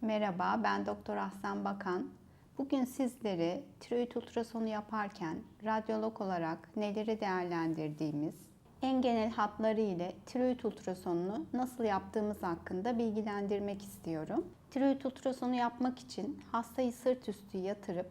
Merhaba, ben Doktor Ahsen Bakan. Bugün sizleri tiroid ultrasonu yaparken radyolog olarak neleri değerlendirdiğimiz, en genel hatları ile tiroid ultrasonunu nasıl yaptığımız hakkında bilgilendirmek istiyorum. Tiroid ultrasonu yapmak için hastayı sırt üstü yatırıp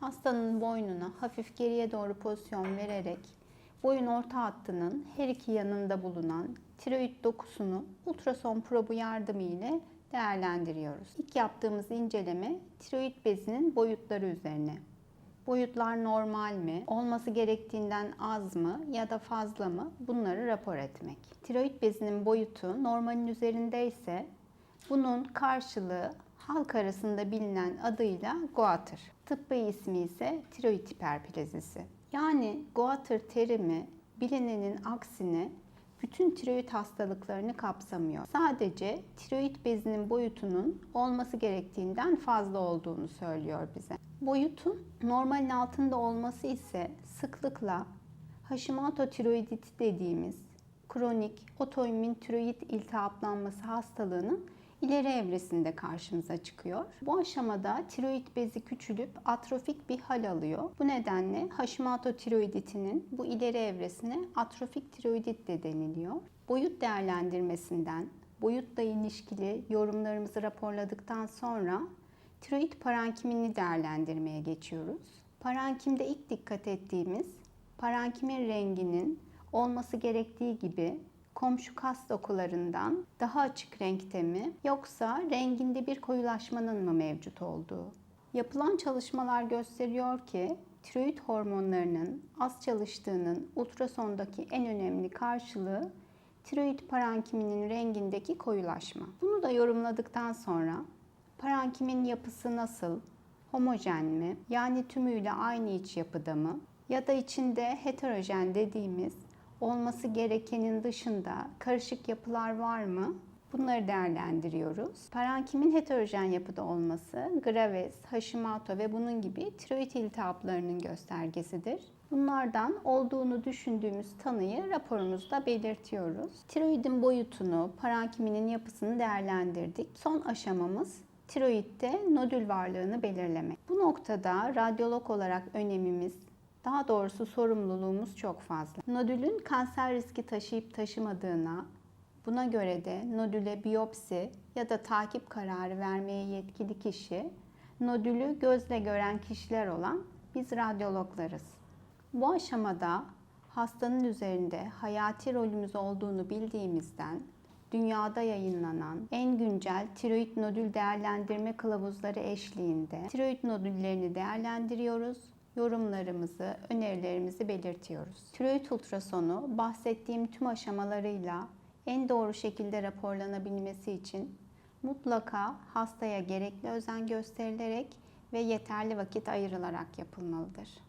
hastanın boynuna hafif geriye doğru pozisyon vererek boyun orta hattının her iki yanında bulunan tiroid dokusunu ultrason probu yardımı ile değerlendiriyoruz. İlk yaptığımız inceleme tiroid bezinin boyutları üzerine. Boyutlar normal mi, olması gerektiğinden az mı ya da fazla mı bunları rapor etmek. Tiroid bezinin boyutu normalin üzerindeyse bunun karşılığı halk arasında bilinen adıyla goatır. Tıbbi ismi ise tiroid hiperplazisi. Yani goatır terimi bilinenin aksine bütün tiroid hastalıklarını kapsamıyor. Sadece tiroid bezinin boyutunun olması gerektiğinden fazla olduğunu söylüyor bize. Boyutun normalin altında olması ise sıklıkla Hashimoto tiroiditi dediğimiz kronik otoimmün tiroid iltihaplanması hastalığının ileri evresinde karşımıza çıkıyor. Bu aşamada tiroid bezi küçülüp atrofik bir hal alıyor. Bu nedenle Hashimoto tiroiditinin bu ileri evresine atrofik tiroidit de deniliyor. Boyut değerlendirmesinden, boyutla ilişkili yorumlarımızı raporladıktan sonra tiroid parankimini değerlendirmeye geçiyoruz. Parankimde ilk dikkat ettiğimiz parankimin renginin olması gerektiği gibi komşu kas dokularından daha açık renkte mi yoksa renginde bir koyulaşmanın mı mevcut olduğu. Yapılan çalışmalar gösteriyor ki tiroid hormonlarının az çalıştığının ultrasondaki en önemli karşılığı tiroid parankiminin rengindeki koyulaşma. Bunu da yorumladıktan sonra parankimin yapısı nasıl, homojen mi, yani tümüyle aynı iç yapıda mı ya da içinde heterojen dediğimiz olması gerekenin dışında karışık yapılar var mı? Bunları değerlendiriyoruz. Parankimin heterojen yapıda olması Graves, Hashimoto ve bunun gibi tiroid iltihaplarının göstergesidir. Bunlardan olduğunu düşündüğümüz tanıyı raporumuzda belirtiyoruz. Tiroidin boyutunu, parankiminin yapısını değerlendirdik. Son aşamamız tiroidde nodül varlığını belirlemek. Bu noktada radyolog olarak önemimiz daha doğrusu sorumluluğumuz çok fazla. Nodülün kanser riski taşıyıp taşımadığına, buna göre de nodüle biyopsi ya da takip kararı vermeye yetkili kişi, nodülü gözle gören kişiler olan biz radyologlarız. Bu aşamada hastanın üzerinde hayati rolümüz olduğunu bildiğimizden dünyada yayınlanan en güncel tiroid nodül değerlendirme kılavuzları eşliğinde tiroid nodüllerini değerlendiriyoruz yorumlarımızı, önerilerimizi belirtiyoruz. Tiroid ultrasonu bahsettiğim tüm aşamalarıyla en doğru şekilde raporlanabilmesi için mutlaka hastaya gerekli özen gösterilerek ve yeterli vakit ayrılarak yapılmalıdır.